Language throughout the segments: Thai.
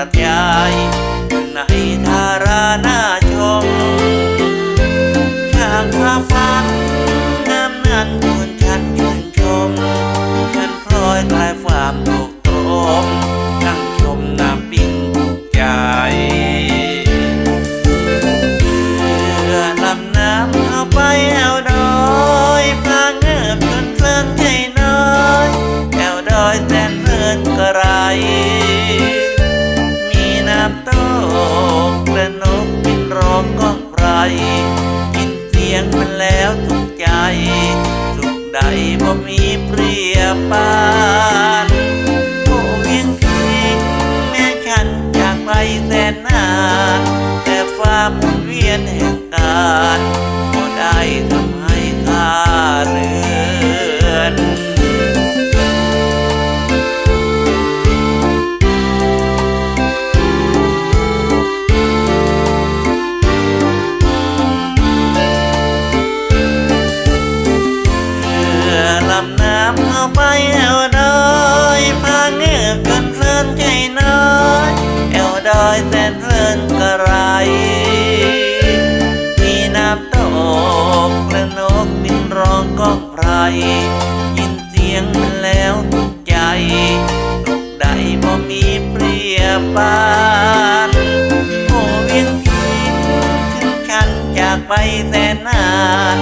ระจา ยินเสียงมันแล้วทุกใจ สุขใดบ่มีเปรียบปานโอ้เวียงพิงแม้ฉันจากไปแสนนานแต่ฟ้าหมุนเวียนแห่งการก็ได้ทำให้ข้าเรือ อกันเพลินใจน้อยแอวดอยแสนเพลินกระไรมีน้ำตกและนกบินร้องก้องไพรยินเสียงมันแล้วทุกใจนกใดบ่มีเปรียบปานโอ้เวียงพิงถึงฉันจากไปแสนนาน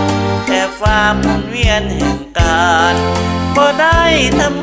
แต่ฟ้าหมุนเวียนแห่งการบ่ได้ทำ